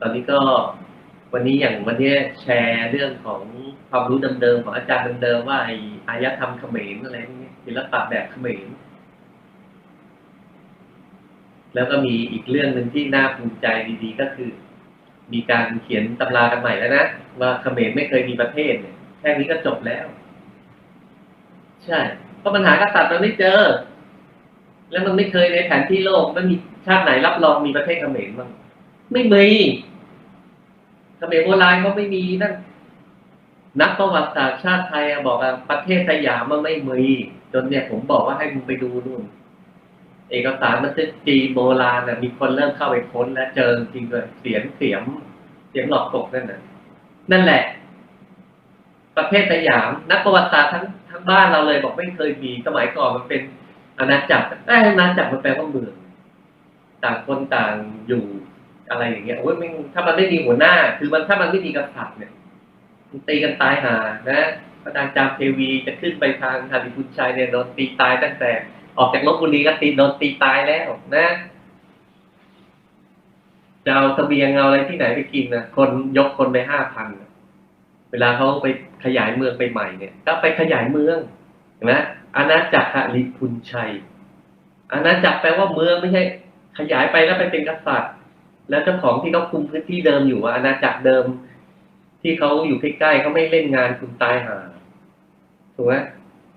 ตอนนี้ก็วันนี้อย่างวันนี้แชร์เรื่องของความรู้เดิมๆของอาจารย์เดิมๆว่าไออารยธรรมเขมรอะไรพวกนี้ศิลปะแบบเขมรแล้วก็มีอีกเรื่องหนึ่งที่น่าภูมิใจดีๆ ก็คือ มีการเขียนตำรากันใหม่แล้วนะว่าเขมรไม่เคยมีประเทศเนี่ยแค่นี้ก็จบแล้ว ใช่เพราะปัญหากษัตริย์มันไม่เจอ แล้วมันไม่เคยในแผนที่โลกไม่มีชาติไหนรับรองมีประเทศเขมรบ้าง ไม่มีเขมรโบราณเขาไม่มีนั่นนักประวัติศาสตร์ชาติไทยบอกว่าประเทศสยามมันไม่มีจนเนี่ยผมบอกว่าให้มึงไปดูนู่น เอกสารบันทึกจีโบราณน่ะมีคนเริ่มเข้าไปค้นและเจอจริงเลยเสียงเสียมเสียงหลอกตกนั่นน่ะนั่นแหละ ประเทศสยาม นักประวัติศาสตร์ทั้งทั้งบ้านเราเลยบอกไม่เคยมีสมัยก่อนมันเป็นอาณาจักรแต่อาณาจักรมันแปลว่าเมืองต่างคนต่างอยู่ อะไรอย่างเงี้ยโอ้ยไม่ถ้ามันไม่มีหัวหน้า คือมันถ้ามันไม่มีกษัตริย์เนี่ยมันตีกันตายหานะพระนางจามเทวีจะขึ้นไปทางฮาริพุนชัยเนี่ยโดนตีตายตั้งแต่ ออกจากลบบุรีก็ตีโดนตีตายแล้วนะจะเอาเสบียงเอาอะไรที่ไหนไปกินนะคนยกคนไปห้าพันเวลาเขาไปขยายเมืองไปใหม่เนี่ยก็ไปขยายเมืองเห็นไหมอาณาจักรฮาริพุนชัยอาณาจักรแปลว่าเมืองไม่ใช่ ขยายไปแล้วไปเป็นกษัตริย์ แล้วเจ้าของที่เขาคุมพื้นที่เดิมอยู่ว่าอาณาจักรเดิม ที่เขาอยู่ใกล้ๆเขาไม่เล่นงานคุณตายหาถูกไหม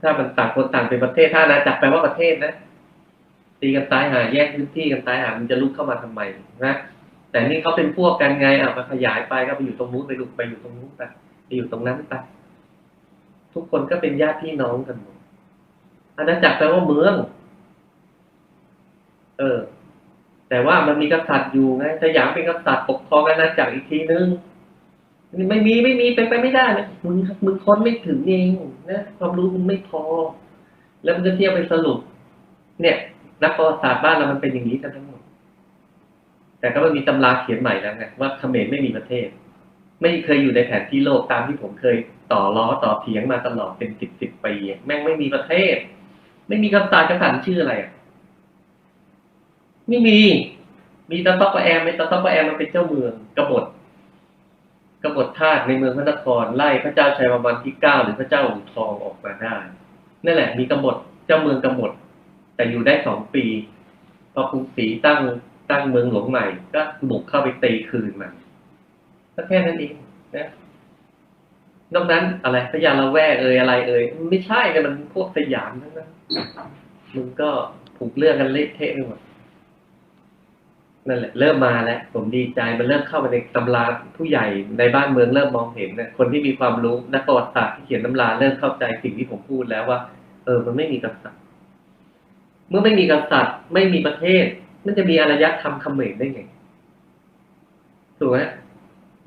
ถ้ามันต่างคนต่างเป็นประเทศถ้าอาณาจักรแปลว่าประเทศนะตีกันตายหาแยกพื้นที่กันตายหามันจะลุกเข้ามาทำไมนะแต่นี่เขาเป็นพวกกันไงอะมาขยายไปก็ไปอยู่ตรงนู้นไปลุกไปอยู่ตรงนู้นไปไปอยู่ตรงนั้นไปทุกคนก็เป็นญาติพี่น้องกันหมดอาณาจักรแปลว่าเมือง เออ แต่ว่ามันมีกษัตริย์อยู่ไงสยามเป็นกษัตริย์ปกครองอาณาจักรอีกทีนึงไม่มีไม่มีเป็นไปไม่ได้นะมึงมึงค้นไม่ถึงเองนะความรู้มึงไม่พอ แล้วมันจะเที่ยวไปสรุป เนี่ย นักประวัติศาสตร์บ้านเรามันเป็นอย่างนี้กันทั้งหมด แต่ก็มันมีตำราเขียนใหม่แล้วไงว่าเขมรไม่มีประเทศ ไม่เคยอยู่ในแผนที่โลกตามที่ผมเคย ต่อล้อต่อเถียงมาตลอดเป็นสิบสิบปีแม่งไม่มีประเทศ ไม่มีกษัตริย์กษัตริย์ชื่ออะไรอะ ไม่มี มีตาต๊อกปะแอมไหมตาต๊อกปะแอมมันเป็นเจ้าเมืองกบฏกบฏทาสในเมืองพระนครไล่พระเจ้าชัยวรมันที่เก้าหรือพระเจ้าอู่ทองออกมาได้นั่นแหละ มีกบฏเจ้าเมืองกบฏแต่อยู่ได้สองปี พอกรุงศรีตั้งตั้งเมืองหลวงใหม่ ก็บุกเข้าไปตีคืนมันก็แค่นั้นเองนะนอกนั้นอะไรพระยาละแวกเอ่ยอะไร เอ่ยไม่ใช่กันมันพวกสยามทั้งนั้นมึงก็ผูกเรื่องกันเละเทะไปหมด นั่นแหละเริ่มมาแล้วผมดีใจมันเริ่มเข้ามาในตำราผู้ใหญ่ในบ้านเมืองเริ่มมองเห็นนะคนที่มีความรู้นักประวัติศาสตร์ที่เขียนตำราเริ่มเข้าใจสิ่งที่ผมพูดแล้วว่า เออ มันไม่มีกษัตริย์ เมื่อไม่มีกษัตริย์ ไม่มีประเทศ มันจะมีอารยธรรมเขมรได้ไงถูกไหม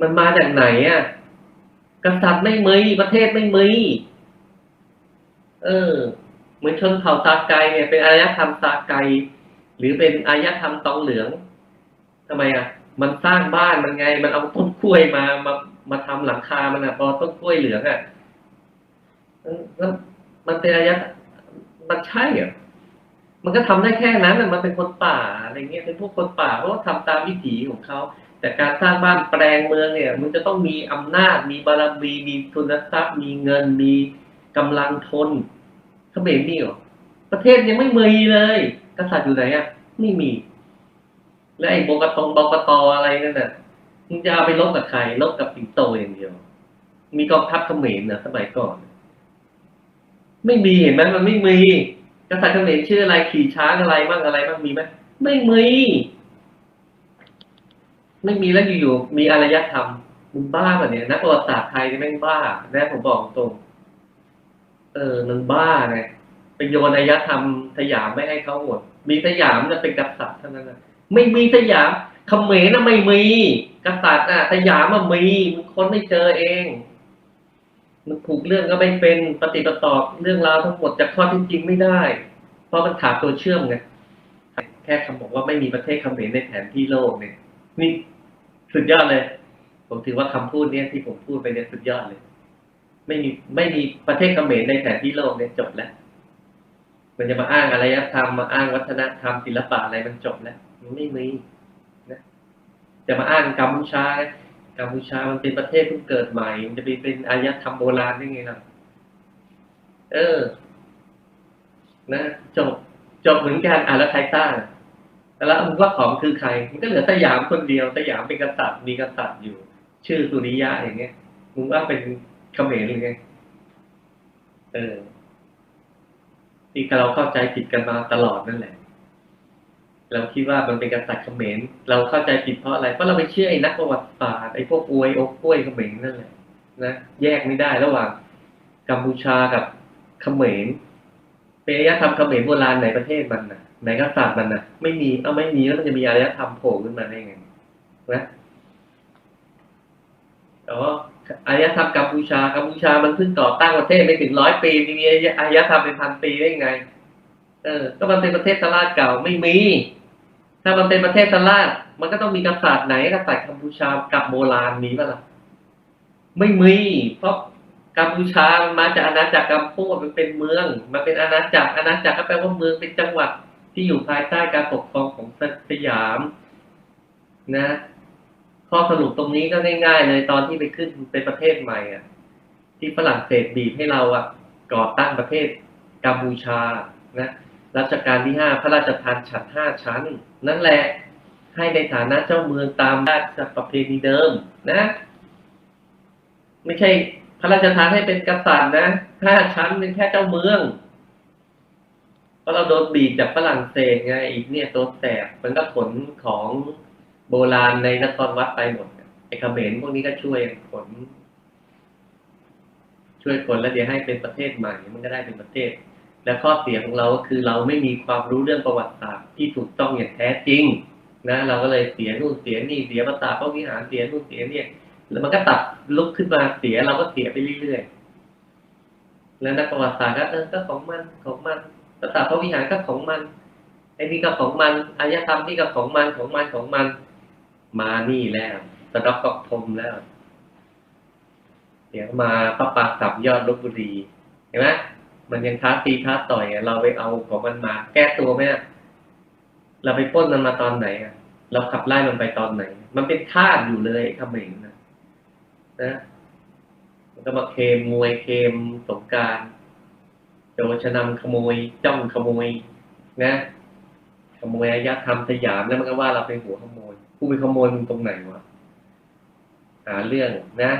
มันมาจากไหนอะกษัตริย์ไม่มีประเทศไม่มีเออ เหมือนชนเผ่าซาไกเนี่ยเป็นอารยธรรมซาไกหรือเป็นอารยธรรมตองเหลือง ทำไมอะ มันสร้างบ้านมันไง มันเอาต้นกล้วยมามามาทำหลังคา มันอะพอต้นกล้วยเหลืองอะแล้วมันเป็นอายธรรมมันใช่เหรอมันก็ทำได้แค่นั้นน่ะมันเป็นคนป่าอะไรเงี้ยเป็นพวกคนป่าเพราะว่าทำตามวิถีของเขาแต่การสร้างบ้านแปลงเมืองเนี่ย มันจะต้องมีอำนาจ มีบารมีมีทุนทรัพย์ มีเงินมีกำลังทนเขมรมีเหรอประเทศยังไม่มีเลย กษัตริย์อยู่ไหนอะไม่มี แล้วไอ้บกตงบกตอะไรนั่นน่ะมึงจะเอาไปลบกับใครลบกับสิงโตอย่างเดียว มีกองทัพเขมรนะสมัยก่อน ไม่มีเห็นไหมมันไม่มีกษัตริย์เขมรชื่ออะไรขี่ช้างอะไรบ้างอะไรบ้างมีไหมไม่มีไม่มีแล้วอยู่ๆมีอารยธรรมมึงบ้าป่ะเนี่ยนักประวัติศาสตร์ไทยนี่แม่งบ้าแน่ผมบอกตรง เออมันบ้าไงไปโยนอารยธรรมสยามไม่ให้เขาหมดมีสยามจะเป็นกษัตริย์เท่านั้นนะ ไม่มีสยามเขมรน่ะไม่มี กษัตริย์อะสยามมันมีมึงค้นไม่เจอเองมันผูกเรื่องก็ไม่เป็นปฏิปต่อเรื่องราวทั้งหมดจากข้อที่จริงไม่ได้ เพราะมันขาดตัวเชื่อมไงแค่คำบอกว่าไม่มีประเทศเขมรในแผนที่โลกเนี่ย นี่สุดยอดเลย ผมถือว่าคำพูดเนี้ยที่ผมพูดไปเนี่ยสุดยอดเลย ไม่มีไม่มีประเทศเขมรในแผนที่โลกเนี่ยจบแล้วมันจะมาอ้างอารยธรรมมาอ้างวัฒนธรรมศิลปะอะไรมันจบแล้วันไม่มีนะจะมาอ้างกัมพูชากัมพูชามันเป็นประเทศเพิ่งเกิดใหม่ มันจะไปเป็นอารยธรรมโบราณได้ไงล่ะเออ นะจบจบเหมือนกันอะแล้วใครสร้างอะแล้วมึงว่าของคือใคร มันก็เหลือสยามคนเดียวสยามเป็นกษัตริย์มีกษัตริย์อยู่ ชื่อสุริยะอย่างเงี้ยมึงว่าเป็นเขมรหรือไงเออที่เราเข้าใจผิดกันมาตลอดนั่นแหละ เราคิดว่ามันเป็นกษัตริย์เขมรเราเข้าใจผิดเพราะอะไรเพราะเราไปเชื่อไอ้นักประวัติศาสตร์ไอ้พวกอวยอกกล้วยเขมรนั่นแหละนะแยกไม่ได้ระหว่างกัมพูชากับเขมรเป็นอารยธรรมเขมรโบราณไหนประเทศมันน่ะไหนกษัตริย์มันน่ะไม่มีเอาไม่มีแล้วมันจะมีอารยธรรมโผล่ขึ้นมาได้ไงนะอ๋ออารยธรรมกัมพูชากัมพูชามันเพิ่งก่อตั้งประเทศไม่ถึงร้อยปีมีอารยธรรมเป็นพันปีได้ไง เออ ก็มันเป็นประเทศสลาดเก่าไม่มี ถ้ามันเป็นประเทศสลาดมันก็ต้องมีกษัตริย์ไหนกษัตริย์กัมพูชากับโบราณมีป่ะล่ะไม่มีเพราะกัมพูชามาจากอาณาจักรกัมพูมันเป็นเมือง มันเป็นอาณาจักรอาณาจักรก็แปลว่าเมืองเป็นจังหวัดที่อยู่ภายใต้การปกครองของสยามนะ ข้อสรุปตรงนี้ก็ง่ายๆเลยตอนที่ไปขึ้นเป็นประเทศใหม่อะ ที่ฝรั่งเศสบีบให้เราอะก่อตั้งประเทศกัมพูชานะรัชกาลที่ห้าพระราชทานฉัตรห้าชั้น นั่นแหละให้ในฐานะเจ้าเมืองตามราชประเพณีเดิมนะ ไม่ใช่พระราชทานให้เป็นกษัตริย์นะห้าชั้นเป็นแค่เจ้าเมืองเพราะเราโดนบีบจากฝรั่งเศสไงอีกเนี่ยตัวแสบมันก็ขนของโบราณในนครวัดไปหมดไอ้เขมรพวกนี้ก็ช่วยขนช่วยขนแล้วเดี๋ยวให้เป็นประเทศใหม่มันก็ได้เป็นประเทศ และข้อเสียของเราก็คือเราไม่มีความรู้เรื่องประวัติศาสตร์ที่ถูกต้องอย่างแท้จริงนะเราก็เลยเสียนู่นเสียนี่เสียภาษาพระวิหารเสียนู่นเสียนี่แล้วมันก็ตัดลุกขึ้นมาเสียเราก็เสียไปเรื่อยๆแล้วนักประวัติศาสตร์ก็เออก็ของมันของมันภาษาพระวิหารก็ของมันไอ้นี่ก็ของมันอายธรรมนี่ก็ของมันของมันของมัน มานี่แล้วสะดอกกอกพรมแล้ว เดี๋ยวมาพระปาสับยอดลบบุรีเห็นไหม มันยังท้าตีท้าต่อยอะเราไปเอาของมันมา แก้ตัวไหมเราไปป้นมันมาตอนไหนอะ เราขับไล่มันไปตอนไหน มันเป็นทาสอยู่เลยเขมรนะนะมันก็มาเคมมวยเคมสงกรารโจรชนำขโมยจ้องขโมย นะขโมยอารยธรรมสยามแล้วมันก็ว่าเราเป็นหัวขโมยผู้ไปขโมยมึงตรงไหนวะหาเรื่องนะ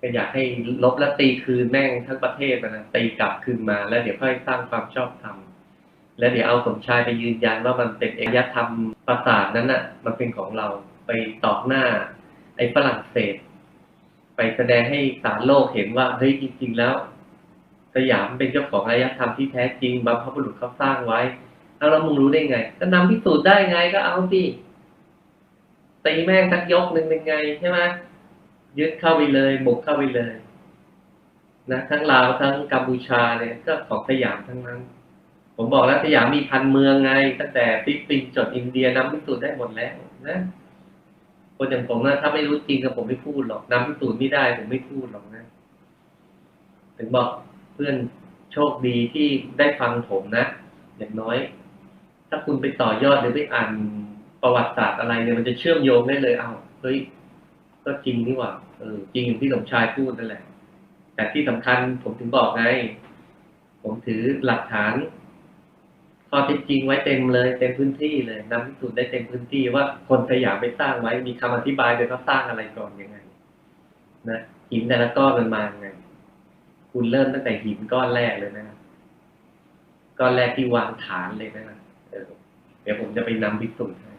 ก็อยากให้ลบและตีคืนแม่งทั้งประเทศนะตีกลับคืนมา แล้วเดี๋ยวค่อยสร้างความชอบธรรมแล้วเดี๋ยวเอาสมชายไปยืนยันว่ามันเป็นเอกธรรมประสาทนั้นน่ะ มันเป็นของเราไปตอกหน้า ไอ้ฝรั่งเศส ไปแสดงให้สารโลกเห็นว่าเฮ้ยจริง ๆ แล้วสยามเป็นเจ้าของอารยธรรมที่แท้จริงบรรพบุรุษเขาสร้างไว้เอาแล้วมึงรู้ได้ไงก็นำพิสูจน์ได้ไงก็เอาสิตีแม่งสักยกหนึ่งเป็นไงใช่ไหม ยึดเข้าไปเลยบุกเข้าไปเลยนะทั้งลาวทั้งกัมพูชาเนี่ยก็ของสยามทั้งนั้น ผมบอกแล้วสยามมีพันเมืองไง ตั้งแต่ฟิลิปปินส์จดอินเดียนำพิสูจน์ได้หมดแล้วนะคนอย่างผมนะถ้าไม่รู้จริงก็ผมไม่พูดหรอกนำพิสูจน์ไม่ได้ผมไม่พูดหรอกนะถึงบอกเพื่อนโชคดีที่ได้ฟังผมนะอย่างน้อย ถ้าคุณไปต่อยอดหรือไปอ่านประวัติศาสตร์อะไรเนี่ยมันจะเชื่อมโยงได้เลยเอ้าเฮ้ยก็จริงนี่หว่า เออจริงอย่างที่สมชายพูดนั่นแหละ แต่ที่สำคัญผมถึงบอกไง ผมถือหลักฐานข้อเท็จจริงไว้เต็มเลยเต็มพื้นที่เลยนำพิสูจน์ได้เต็มพื้นที่ว่าคนสยามไปสร้างไว้มีคำอธิบายเลยเขาสร้างอะไรก่อนยังไงนะหินแต่ละก้อนมันมาไง คุณเริ่มตั้งแต่หินก้อนแรกเลยนะก้อนแรกที่วางฐานเลยนะเออเดี๋ยวผมจะไปนำพิสูจน์ให้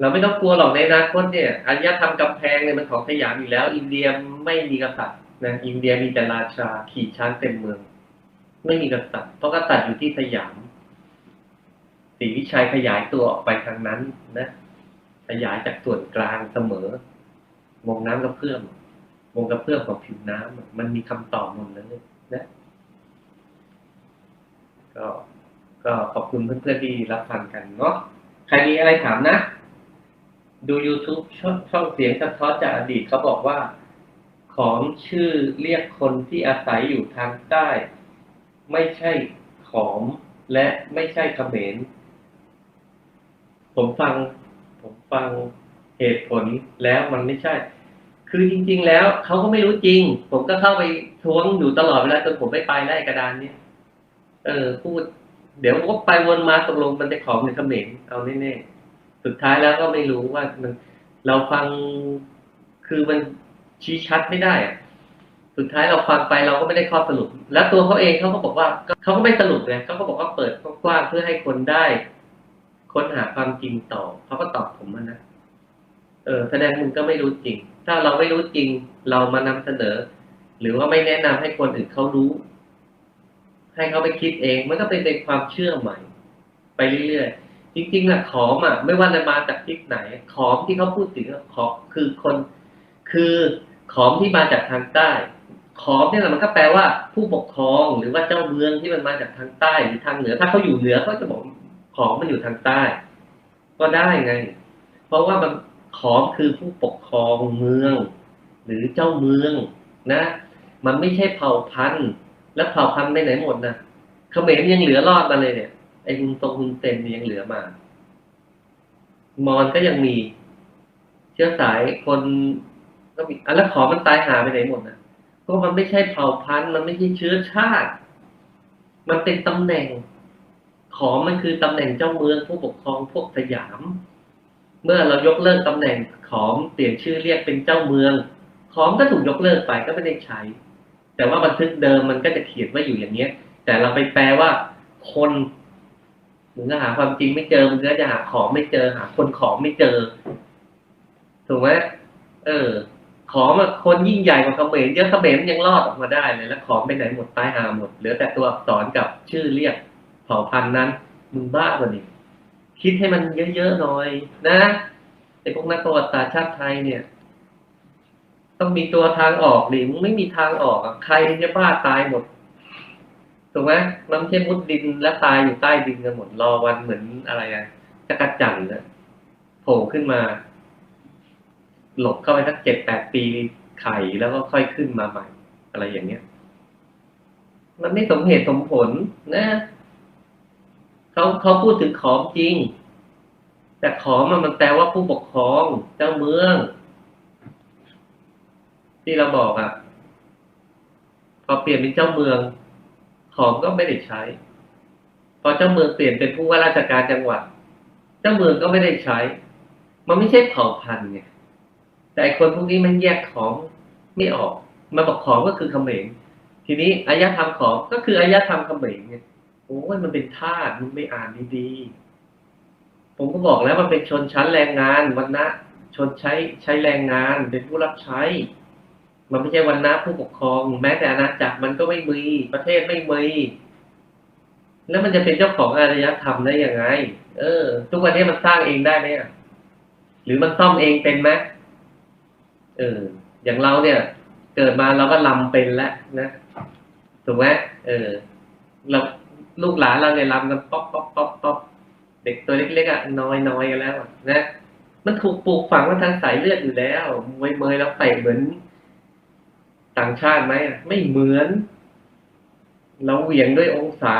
เราไม่ต้องกลัวหรอกในอนาคตเนี่ยอารยธรรมกำแพงเนี่ยมันของสยามอยู่แล้ว อินเดียไม่มีกษัตริย์นะอินเดียมีแต่ราชาขี่ช้างเต็มเมือง ไม่มีกษัตริย์เพราะกษัตริย์อยู่ที่สยามศรีวิชัยขยายตัวออกไปทางนั้นนะขยายจากส่วนกลางเสมอวงน้ำกระเพื่อมวงกระเพื่อมของผิวน้ำมันมีคำตอบหมดเลยนะก็ก็ขอบคุณเพื่อนๆที่รับฟังกันเนาะใครมีอะไรถามนะ ดู YouTube ช่องช่องเสียงสะท้อนจากอดีตเขาบอกว่า ของชื่อเรียกคนที่อาศัยอยู่ทางใต้ ไม่ใช่ขอมและไม่ใช่เขมรผมฟัง ผมฟังเหตุผลแล้วมันไม่ใช่ คือจริง ๆ แล้วเขาก็ไม่รู้จริง ผมก็เข้าไปท้วงอยู่ตลอดเวลาจนผมไม่ไปไล่กระดานเนี้ยเออพูด เดี๋ยววกไปวนมาตกลงมันไปของในเขมรเอาแน่ๆ สุดท้ายแล้วก็ไม่รู้ว่ามันเราฟังคือมันชี้ชัดไม่ได้ สุดท้ายเราฟังไปเราก็ไม่ได้ข้อสรุป แล้วตัวเขาเองเขาก็บอกว่าเขาก็ไม่สรุปเลยเขาก็บอกว่าเปิดกว้างเพื่อให้คนได้ ค้นหาความจริงต่อเขาก็ตอบผมมานะเออแสดงมึงก็ไม่รู้จริง ถ้าเราไม่รู้จริง เรามานำเสนอ หรือว่าไม่แนะนำให้คนอื่นเขารู้ ให้เขาไปคิดเอง มันก็เป็นเป็นความเชื่อใหม่ ไปเรื่อยๆ จริงๆอะขอมอะไม่ว่าจะมาจากทิศไหน ขอมที่เขาพูดถึงขอมคือคน คือขอมที่มาจากทางใต้ ขอมเนี่ยแหละมันก็แปลว่า ผู้ปกครองหรือว่าเจ้าเมืองที่มันมาจากทางใต้หรือทางเหนือ ถ้าเขาอยู่เหนือเขาจะบอกขอมมันอยู่ทางใต้ ก็ได้ไง เพราะว่ามันขอมคือผู้ปกครองเมือง หรือเจ้าเมืองนะ มันไม่ใช่เผ่าพันธุ์ แล้วเผ่าพันธุ์ไปไหนหมดนะเขมรยังเหลือรอดมาเลยเนี่ย อ้ฮุนตรงฮุนเซนเนี่ยยังเหลือมา มอญก็ยังมี เชื้อสายคนก็มีอะแล้วขอมันตายหาไปไหนหมดนะเพราะมันไม่ใช่เผ่าพันธุ์ มันไม่ใช่เชื้อชาติ มันเป็นตำแหน่ง ขอมันคือตำแหน่งเจ้าเมืองผู้ปกครองพวกสยาม เมื่อเรายกเลิกตำแหน่งขอมเปลี่ยนชื่อเรียกเป็นเจ้าเมือง ขอมก็ถูกยกเลิกไปก็ไม่ได้ใช้ แต่ว่าบันทึกเดิมมันก็จะเขียนไว้อยู่อย่างเนี้ย แต่เราไปแปลว่า คน มึงก็หาความจริงไม่เจอมึงก็จะหาของไม่เจอหาคนของไม่เจอ ถูกไหมเออ ของอะคนยิ่งใหญ่กว่าเขมรเยอะเขมรยังรอดออกมาได้เลยแล้วของไปไหนหมดตายหาหมดเหลือแต่ตัวอักษรกับชื่อเรียกเผ่าพันธุ์นั้น มึงบ้ากว่านี้คิดให้มันเยอะๆหน่อย นะไอ้พวกนักประวัติศาสตร์ชาติไทยเนี่ย ต้องมีตัวทางออกดิมึงไม่มีทางออกใครจะบ้าตายหมด ถูกไหมมันไม่ใช่มุดดินและตายอยู่ใต้ดินกันหมดรอวันเหมือนอะไรอะจักรจันทร์นะโผล่ขึ้นมา หลบเข้าไปสักเจ็ดแปดปีไข่แล้วก็ค่อยขึ้นมาใหม่ อะไรอย่างเงี้ย มันไม่สมเหตุสมผลนะเขาเขาพูดถึงขอมจริง แต่ขอมอะมันแปลว่าผู้ปกครองเจ้าเมือง ที่เราบอกอะพอเปลี่ยนเป็นเจ้าเมือง ขอมก็ไม่ได้ใช้ พอเจ้าเมืองเปลี่ยนเป็นผู้ว่าราชการจังหวัด เจ้าเมืองก็ไม่ได้ใช้ มันไม่ใช่เผ่าพันธุ์ไงแต่คนพวกนี้มันแยกของไม่ออก มาบอกของก็คือเขมรทีนี้อารยธรรมของก็คืออารยธรรมเขมรไงโอ้ยมันเป็นธาตุมึงไม่อ่านดีๆผมก็บอกแล้วมันเป็นชนชั้นแรงงานวันนะชนใช้ใช้แรงงานเป็นผู้รับใช้ มันไม่ใช่วันนะผู้ปกครอง แม้แต่อาณาจักรมันก็ไม่มีประเทศไม่มีแล้วมันจะเป็นเจ้าของอารยธรรมได้ยังไง เออ ทุกวันนี้มันสร้างเองได้ไหมหรือมันซ่อมเองเป็นไหมเออ อย่างเราเนี่ย เกิดมาเราก็ลำเป็นแล้วนะถูกไหมเออ เราลูกหลานเราเนี่ยลำกันป๊อกป๊อกป๊อกป๊อกเด็กตัวเล็กๆอะน้อยน้อยกันแล้วนะมันถูกปลูกฝังมาทางสายเลือดอยู่แล้วมวยเมยแล้วเตะเหมือน ต่างชาติไหมไม่เหมือน เราเหวี่ยงด้วยองศา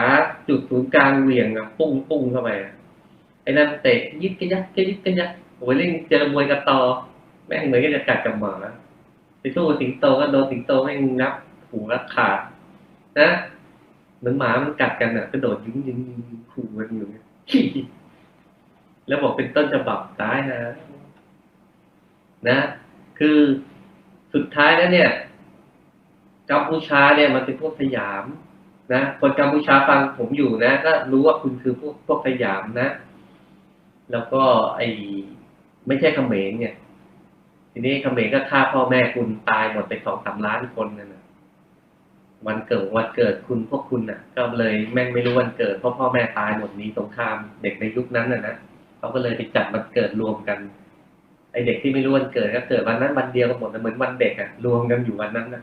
จุดศูนย์กลางเหวี่ยงอะปุ้งปุ้งเข้าไปไอ้นั่นเตะยิบกระยักกระยิบกระยักโอ้ยเล่นเจอมวยกระตอ แม่งเหมือนก็จะกัดกับหมาไปสู้กับสิงโตก็โดนสิงโตแม่งงับหูรักขาดนะเหมือนหมามันกัดกันอะกระโดดยิงยิงยิงขู่กันอยู่แล้วบอกเป็นต้นฉบับตายนะ นะ คือสุดท้ายแล้วเนี่ย กัมพูชาเนี่ยมันเป็นพวกสยามนะคนกัมพูชาฟังผมอยู่นะ ก็รู้ว่าคุณคือพวกพวกสยามนะ แล้วก็ไอไม่ใช่เขมรเนี่ยทีนี้เขมรก็ฆ่าพ่อแม่คุณตายหมดไปสองสามล้านคนนั่นนะวันเกิดวันเกิดคุณพวกคุณน่ะ ก็เลยแม่งไม่รู้วันเกิดเพราะพ่อแม่ตายหมดนี้สงครามเด็กในยุคนั้นน่ะนะเขาก็เลยไปจัดวันเกิดรวมกันไอเด็กที่ไม่รู้วันเกิดก็เกิดวันนั้นวันเดียวกันหมดนะเหมือนวันเด็กอะรวมกันอยู่วันนั้นนะ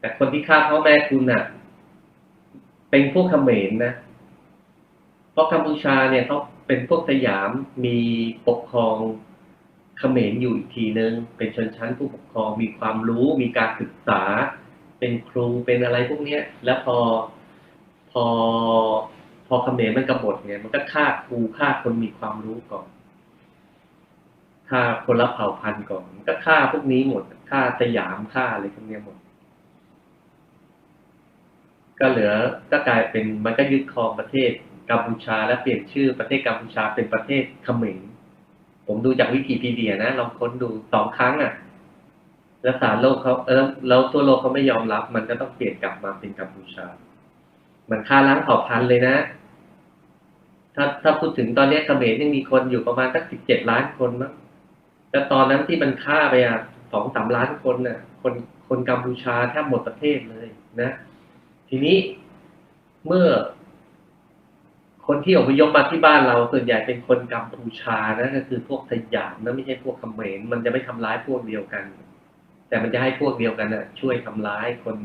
แต่คนที่ฆ่าพ่อแม่คุณน่ะ เป็นพวกเขมรนะเพราะกัมพูชาเนี่ยเขาเป็นพวกสยามมีปกครองเขมรอยู่อีกทีนึงเป็นชนชั้นผู้ปกครองมีความรู้มีการศึกษา เป็นครูเป็นอะไรพวกเนี้ย แล้วพอพอพอเขมรมันกบฏเนี่ยมันก็ฆ่าครูฆ่าคนมีความรู้ก่อนฆ่าคนรับเผ่าพันธุ์ก่อนมันก็ฆ่าพวกนี้หมดฆ่าสยามฆ่าอะไรพวกเนี้ยหมด ก็เหลือก็กลายเป็นมันก็ยึดครองประเทศกัมพูชา และเปลี่ยนชื่อประเทศกัมพูชาเป็นประเทศเขมรผมดูจากวิกิพีเดียนะลองค้นดูสองครั้งอะแล้วสารโลกเขาเออแล้วทั่วโลกเขาไม่ยอมรับ มันก็ต้องเปลี่ยนกลับมาเป็นกัมพูชา มันฆ่าล้างเผ่าพันธุ์เลยนะ ถ้าถ้าพูดถึงตอนนี้เขมรยังมีคนอยู่ประมาณสักสิบเจ็ดล้านคนมั้งแต่ตอนนั้นที่มันฆ่าไปอะสองสามล้านคนน่ะ คนคนกัมพูชาแทบหมดประเทศเลยนะ ทีนี้เมื่อคนที่อพยพมาที่บ้านเราส่วนใหญ่เป็นคนกัมพูชานะก็คือพวกสยามนะไม่ใช่พวกเขมรมันจะไม่ทำร้ายพวกเดียวกัน แต่มันจะให้พวกเดียวกันนะช่วยทำร้ายคน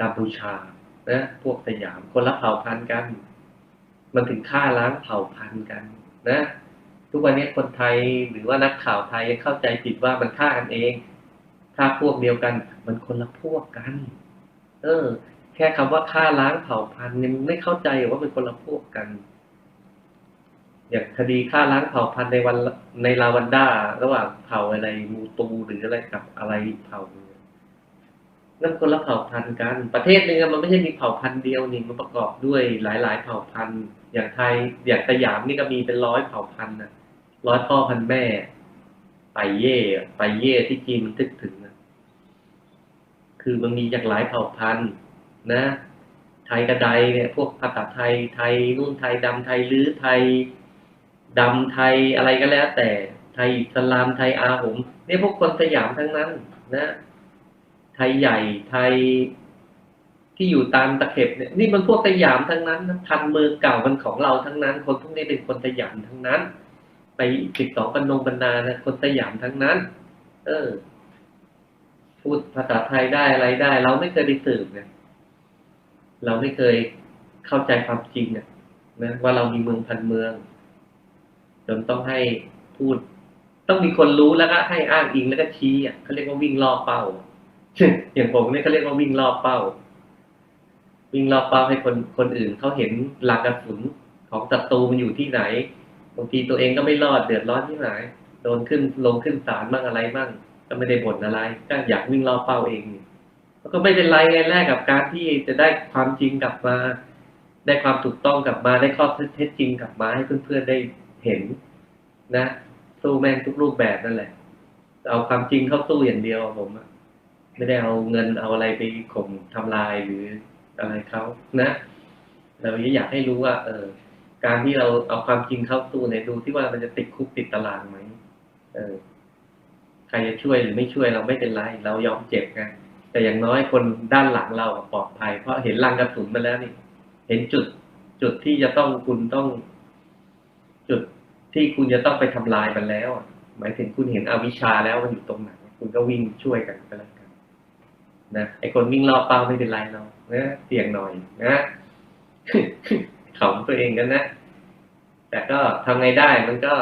กัมพูชานะพวกสยามคนละเผ่าพันธุ์กัน มันถึงฆ่าล้างเผ่าพันธุ์กัน นะ ทุกวันนี้คนไทยหรือว่านักข่าวไทยยังเข้าใจผิดว่ามันฆ่ากันเองฆ่าพวกเดียวกัน มันคนละพวกกัน เออ แค่คำว่าฆ่าล้างเผ่าพันธุ์นี่ยมันไม่เข้าใจว่าเป็นคนละพวกกัน อย่างคดีฆ่าล้างเผ่าพันธุ์ในวันในลาวันดาระหว่างเผ่าอะไรมูตูหรืออะไรกับอะไรเผ่านั่นคนละเผ่าพันธุ์กัน ประเทศหนึงมันไม่ใช่มีเผ่าพันธุ์เดียวนี่มันประกอบด้วยหลาย ๆ เผ่าพันธุ์ อย่างไทย อย่างสยามนี่ก็มีเป็นร้อยเผ่าพันธุ์นะร้อยพ่อพันธุ์แม่ไปเย่ไปเย่ที่จีนมันทึกถึงนะคือมันมีจากหลายเผ่าพันธุ์ นะ ไทยกระไดเนี่ย พวกภาษาไทยไทยนู่นไทยดำไทยลื้อไทยดำไทยอะไรก็แล้ว แต่ไทยอิสลามไทยอาหมเนี่ยพวกคนสยามทั้งนั้น นะ ไทยใหญ่ไทยที่อยู่ตามตะเข็บเนี่ยนี่มันพวกสยามทั้งนั้นนะพันเมืองเก่ามันของเราทั้งนั้น คนพวกนี้เป็นคนสยามทั้งนั้น ไปติดต่อกันนงบรรณานะคนสยามทั้งนั้น เออ พูดภาษาไทยได้อะไรได้ เราไม่เคยไปสืบเนี่ย เราไม่เคยเข้าใจความจริงเนี่ยนะว่าเรามีเมืองพันเมืองจนต้องให้พูด ต้องมีคนรู้แล้วก็ให้อ้างอิงแล้วก็ชี้อะเขาเรียกว่าวิ่งล่อเป้าอย่างผมเนี่ยเขาเรียกว่าวิ่งล่อเป้า วิ่งล่อเป้าให้คนคนอื่นเขาเห็นหลักกระสุนของศัตรูมันอยู่ที่ไหนบางทีตัวเองก็ไม่รอดเดือดร้อนที่ไหนโดนขึ้นลงขึ้นศาลบ้างอะไรบ้างก็ไม่ได้บ่นอะไร ก็อยากวิ่งล่อเป้าเอง แล้วก็ไม่เป็นไรไงแรกกับการที่จะได้ความจริงกลับมา ได้ความถูกต้องกลับมาได้ข้อเท็จจริงกลับมาให้เพื่อนๆได้เห็นนะสู้แม่งทุกรูปแบบนั่นแหละ เอาความจริงเข้าสู้อย่างเดียวผมไม่ได้เอาเงินเอาอะไรไปข่มทำลายหรืออะไรเขานะ เราอยากให้รู้ว่า เออ การที่เราเอาความจริงเข้าสู้เนี่ยดูที่ว่ามันจะติดคุกติดตารางไหมเออ ใครจะช่วยหรือไม่ช่วยเราไม่เป็นไร เรายอมเจ็บไง แต่อย่างน้อยคนด้านหลังเราปลอดภัย เพราะเห็นรังกระสุนมาแล้วนี่ เห็นจุดจุดที่จะต้องคุณต้อง จุดที่คุณจะต้องไปทำลายมันแล้ว หมายถึงคุณเห็นอวิชชาแล้วมันอยู่ตรงไหนคุณก็วิ่งช่วยกันก็แล้วกันนะไอคนวิ่งรอบเป้าไม่เป็นไรเรานะเสี่ยงหน่อยนะขำตัวเองกันนะแต่ก็ทำไงได้มันก็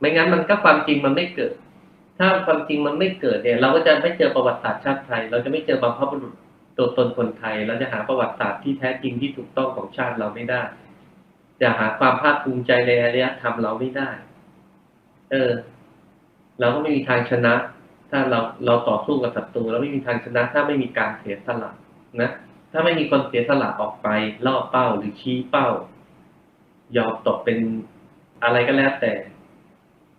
ไม่งั้นมันก็ความจริงมันไม่เกิด ถ้าความจริงมันไม่เกิดเนี่ย เราก็จะไม่เจอประวัติศาสตร์ชาติไทย เราจะไม่เจอบรรพบุรุษตัวตนคนไทย เราจะหาประวัติศาสตร์ที่แท้จริงที่ถูกต้องของชาติเราไม่ได้จะหาความภาคภูมิใจในอารยธรรมเราไม่ได้ เออ เราก็ไม่มีทางชนะ ถ้าเราเราต่อสู้กับศัตรูเราไม่มีทางชนะ ถ้าไม่มีการเสียสละนะ ถ้าไม่มีคนเสียสละออกไปล่อเป้าหรือชี้เป้า ยอมตกเป็นอะไรก็แล้วแต่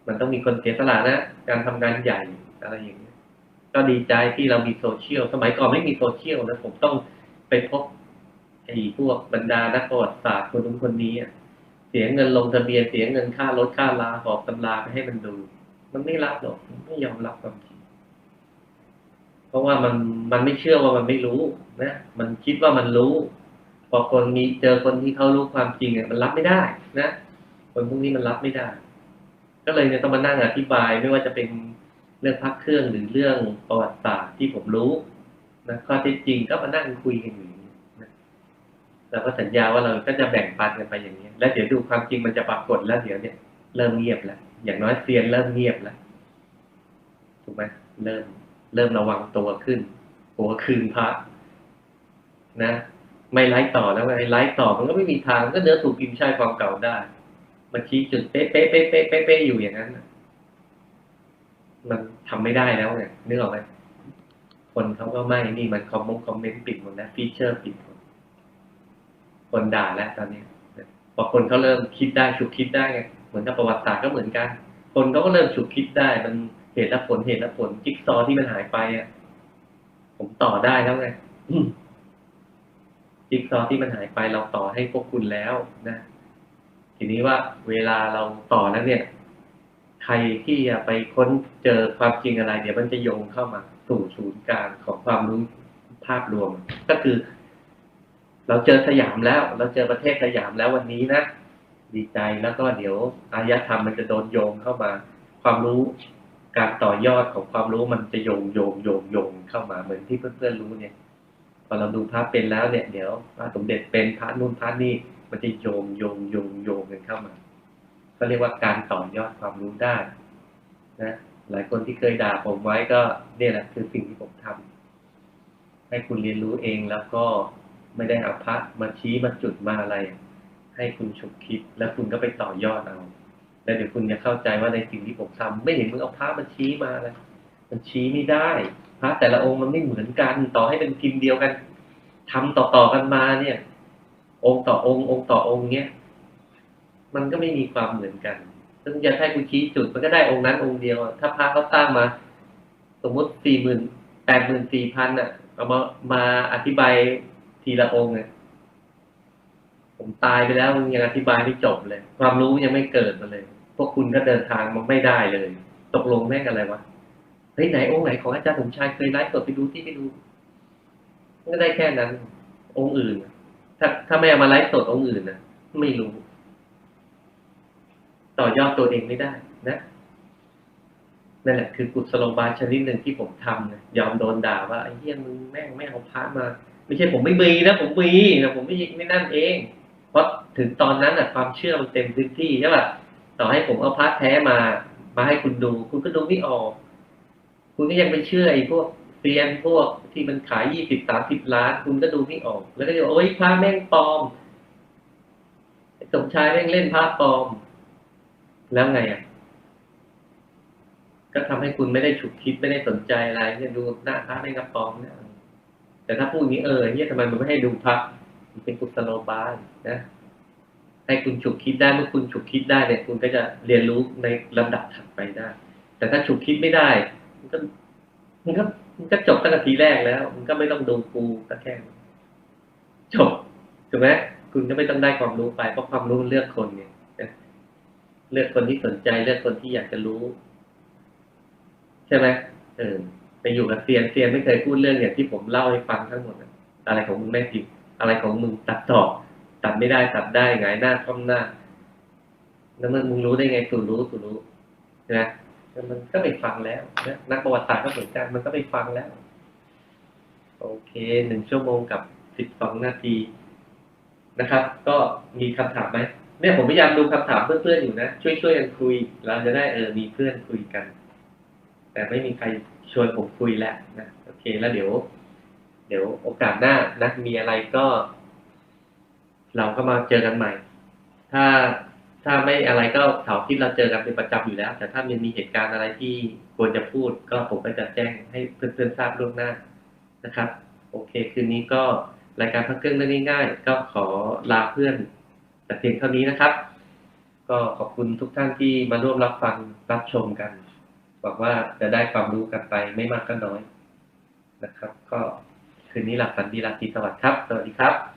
มันต้องมีคนเสียสละนะ การทำงานใหญ่อะไรอย่างเงี้ยก็ดีใจที่เรามีโซเชียลสมัยก่อนไม่มีโซเชียลนะผมต้องไปพบไอ้พวกบรรดานักประวัติศาสตร์คนนู้นคนนี้อะเสียเงินลงทะเบียนเสียเงินค่ารถค่าลาหอบตำราไปให้มันดู มันไม่รับหรอกไม่ยอมรับความจริงเพราะว่ามันมันไม่เชื่อว่ามันไม่รู้นะมันคิดว่ามันรู้พอคนมีเจอคนที่เขารู้ความจริงเนี่ยมันรับไม่ได้ นะคนพวกนี้มันรับไม่ได้ ก็เลยเนี่ยต้องมานั่งอธิบายไม่ว่าจะเป็นเรื่องพักเครื่องหรือเรื่องประวัติศาสตร์ที่ผมรู้นะข้อเท็จจริงก็มานั่งคุยกันอยู่อย่างนี้นะเราก็สัญญาว่าเราก็จะแบ่งปันกันไปอย่างนี้แล้วเดี๋ยวดูความจริงมันจะปรากฏแล้วเดี๋ยวเนี่ยเริ่มเงียบแล้วอย่างน้อยเซียนเริ่มเงียบแล้วถูกไหมเริ่มเริ่มระวังตัวขึ้นกลัวคืนพระนะ ไม่ไลฟ์ต่อแล้วไงไลฟ์ต่อมันก็ไม่มีทางมันก็เนื้อถูกพิมพ์ใช่ความเก่าได้ มันชี้จุดเป๊ะเป๊ะเป๊ะเป๊ะเป๊ะเป๊ะอยู่อย่างนั้นมันทำไม่ได้แล้วไงนึกออกไหมคนเขาก็ไม่นี่มันคอมมงคอมเมนต์ปิดหมดแล้วฟีเจอร์ปิดหมดคนด่าแล้วตอนนี้พอคนเขาเริ่มคิดได้ฉุกคิดได้ไงเหมือนกับประวัติศาสตร์ก็เหมือนกัน คนเขาก็เริ่มฉุกคิดได้ มันเหตุและผลเหตุและผลจิ๊กซอว์ที่มันหายไปอะผมต่อได้แล้วไงจิ๊กซอว์ที่มันหายไปเราต่อให้พวกคุณแล้วนะ ทีนี้ว่าเวลาเราต่อแล้วเนี่ย ใครที่จะไปค้นเจอความจริงอะไรเดี๋ยวมันจะโยงเข้ามาสู่ศูนย์กลางของความรู้ภาพรวม ก็คือ เราเจอสยามแล้ว เราเจอประเทศสยามแล้ววันนี้นะดีใจแล้วก็เดี๋ยวอารยธรรมมันจะโดนโยงเข้ามา ความรู้การต่อยอดของความรู้มันจะโยงโยงโยงโยงเข้ามาเหมือนที่เพื่อนๆรู้เนี่ยพอเราดูพระเป็นแล้วเนี่ย เดี๋ยวพระสมเด็จเป็นพระนู่นพระนี่ มันจะโยงโยงโยงโยงกันเข้ามาก็เรียกว่าการต่อยอดความรู้ได้นะหลายคนที่เคยด่าผมไว้ก็เนี่ยแหละคือสิ่งที่ผมทำให้คุณเรียนรู้เองแล้วก็ไม่ได้เอาพระมาชี้มาจุดมาอะไร ให้คุณฉุกคิด แล้วคุณก็ไปต่อยอดเอาแล้วเดี๋ยวคุณจะเข้าใจว่าในสิ่งที่ผมทำไม่เห็นมึงเอาพระมาชี้มาเลยมันชี้ไม่ได้พระแต่ละองค์มันไม่เหมือนกัน ต่อให้เป็นพิมพ์เดียวกันทำต่อๆกันมาเนี่ย องค์ต่อองค์ องค์ต่อองค์เนี้ยมันก็ไม่มีความเหมือนกันซึ่งจะให้คุณชี้จุดมันก็ได้องค์นั้นองค์เดียว ถ้าพระเขาสร้างมา สมมติสี่หมื่นแปดหมื่นสี่พันอะเอามามาอธิบายทีละองค์เนี่ยผมตายไปแล้วยังอธิบายไม่จบเลย ความรู้ยังไม่เกิดมาเลย พวกคุณก็เดินทางมาไม่ได้เลย ตกลงแม่งอะไรวะเฮ้ยไหนองค์ไหนของอาจารย์สมชายเคยไลฟ์สดไปดูที่ไปดูก็ได้แค่นั้น องค์อื่น ถ้าถ้าไม่เอามาไลฟ์สดองค์อื่นนะไม่รู้ ต่อยอดตัวเองไม่ได้นะนั่นแหละคือกุศโลบายชนิดหนึ่งที่ผมทำนะยอมโดนด่าว่าไอ้เหี้ยมึงแม่งไม่เอาพระมา ไม่ใช่ผมไม่มีนะผมมีนะผมไม่ไม่นั่นเอง เพราะถึงตอนนั้นอะความเชื่อมันเต็มพื้นที่ใช่ป่ะต่อให้ผมเอาพระแท้มา มาให้คุณดู คุณก็ดูไม่ออก คุณก็ยังไปเชื่อไอ้พวก เซียนพวกที่มันขายยี่สิบสามสิบล้าน คุณก็ดูไม่ออก แล้วก็จะบอกโอ้ยพระแม่งปลอมสมชายแม่งเล่นพระปลอม แล้วไงอะก็ทำให้คุณไม่ได้ฉุกคิดไม่ได้สนใจอะไรเนี่ยดูหน้าพระแม่งกระปลอมเนี่ยแต่ถ้าพูดอย่างนี้เออเนี่ยทำไมมันไม่ให้ดูพระมันเป็นกุศโลบายนะให้คุณฉุกคิดได้เมื่อคุณฉุกคิดได้เนี่ย คุณก็จะเรียนรู้ในลำดับถัดไปได้ แต่ถ้าฉุกคิดไม่ได้ มันก็มันก็ มันก็จบตั้งแต่ทีแรกแล้ว มันก็ไม่ต้องดูกูก็แค่จบถูกไหมคุณก็ไม่ต้องได้ความรู้ไปเพราะความรู้เลือกคนไงเลือกคนที่สนใจเลือกคนที่อยากจะรู้ ใช่ไหมเออไปอยู่กับเซียนเซียนไม่เคยพูดเรื่องอย่างที่ผมเล่าให้ฟังทั้งหมดอะไรของมึงแม่ผิดอะไรของมึงตัดต่อตัดไม่ได้ตัดได้ไงหน้าคว่ำหน้า แล้วมึงรู้ได้ไงสูรู้สูรู้ใช่ไหม มันก็ไปฟังแล้วนะนักประวัติศาสตร์ก็เหมือนกันมันก็ไปฟังแล้ว โอเคหนึ่งชั่วโมงกับสิบสองนาทีนะครับ ก็มีคำถามไหมเนี่ยผมพยายามดูคำถามเพื่อนๆอยู่นะช่วยช่วยๆกันคุย เราจะได้เออมีเพื่อนคุยกัน แต่ไม่มีใครชวนผมคุยแหล้วนะโอเคแล้วเดี๋ยว เดี๋ยวโอกาสหน้านะมีอะไรก็ เราก็มาเจอกันใหม่ ถ้า ถ้าไม่อะไรก็เสาร์ที่เราเจอกันเป็นประจำอยู่แล้ว แต่ถ้ามันมีเหตุการณ์อะไรที่ควรจะพูด ก็ผมก็จะแจ้งให้เพื่อนๆทราบล่วงหน้านะครับ โอเค คืนนี้ก็รายการพักเครื่องเรื่องง่ายๆก็ขอลาเพื่อนแต่เพียงเท่านี้นะครับ ก็ขอบคุณทุกท่านที่มาร่วมรับฟังรับชมกันหวังว่าจะได้ความรู้กันไปไม่มากก็น้อยนะครับ ก็คืนนี้หลับฝันดีราตรีสวัสดิ์ครับ สวัสดีครับ